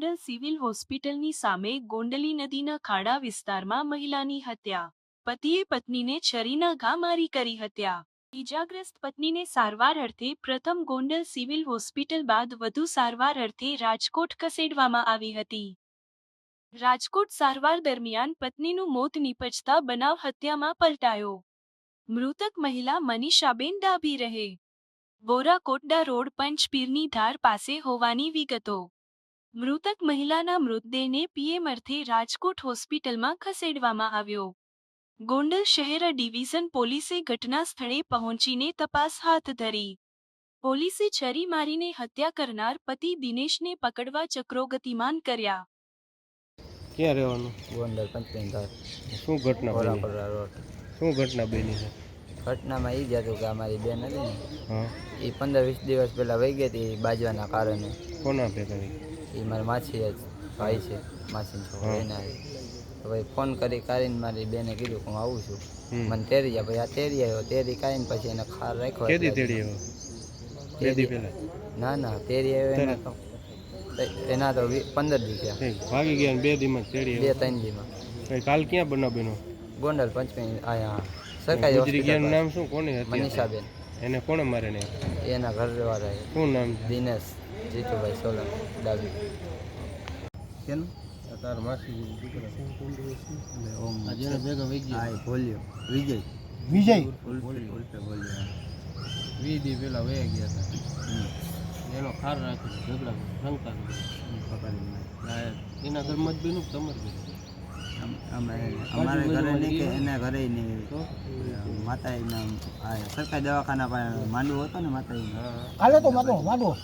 Gondal civil હોસ્પિટલની સામે ગોંડલી નદીના ખાડા વિસ્તારમાં મહિલાની હત્યા. પતિએ પત્નીને છરીના ઘા મારી કરી હત્યા. ઇજાગ્રસ્ત પત્નીને સારવાર અર્થે પ્રથમ ગોંડલ સિવિલ હોસ્પિટલ બાદ વધુ સારવાર અર્થે રાજકોટ ખસેડવામાં આવી હતી. રાજકોટ સારવાર દરમિયાન પત્નીનું મોત નીપજતા બનાવ હત્યામાં પલટાયો. મૃતક મહિલા મનીષાબેન ડાભી રહે. વોરા કોટડા રોડ પંચપીરની ધાર પાસે હોવાની વિગતો મૃતક મહિલાના મૃતદેહને પીએમ અર્થે રાજકોટ હોસ્પિટલમાં ખસેડવામાં આવ્યો. ગોંડલ શહેર ડિવિઝન પોલીસે ઘટના સ્થળે પહોંચીને તપાસ હાથ ધરી. પોલીસે છરી મારીને હત્યા કરનાર પતિ દિનેશને પકડવા ચક્રો ગતિમાન કર્યા. ક્યાં રહેવાનું? ગોંડલ પંચમીન શું ઘટના બની? રોડ શું ઘટના બની છે? ઘટનામાં એ જ હતું કે અમારી બેન હતી ને હા. એ પંદર વીસ દિવસ પહેલાં વહી ગઈ હતી બાજવાના કારણે. કોના ભેગા એ મારી માછી ભાઈ છે માછી છોકરો એના તો ભાઈ ફોન કરી કરીને મારી બેને કીધું કે હું આવું છું. મને તેરી જાય ભાઈ આ તેરી આવ્યો તેરી કાઢીને પછી એને ખાર રાખ્યો કેદી તેડી આવ્યો? બે દી પહેલા? ના ના તેરી આવ્યો એના તો. એના તો પંદર દી ગયા ભાગી ગયા બે દીમાં તેડી બે ત્રણ દીમાં. કાલ ક્યાં બનાવ બેનો ગોંડલ પંચમી આયા સરકારી નામ શું? કોની હતી? મનીષાબેન. એને કોણે મારે ને એના ઘરવાળા શું નામ દિનેશ જીતુભાઈ સોલંકી ડાબી. કેમ તાર માસી ઓમ જેને ભેગા વહી ગયા હા બોલ્યો વિજય. વિજય? ઉલ્ફે બોલ્યો વીસ પેલા પહેલા વહી ગયા હતા. એનો ખાર રાખ્યો ઝઘડા શંકા એના ઘરમાં જ બીનું તમારે બન્યું? અમારે ઘરે નહીં કે એના ઘરે નહીં. માતા સરકારી દવાખાના પાસે માંડવો હતો ને માતા તો માંડો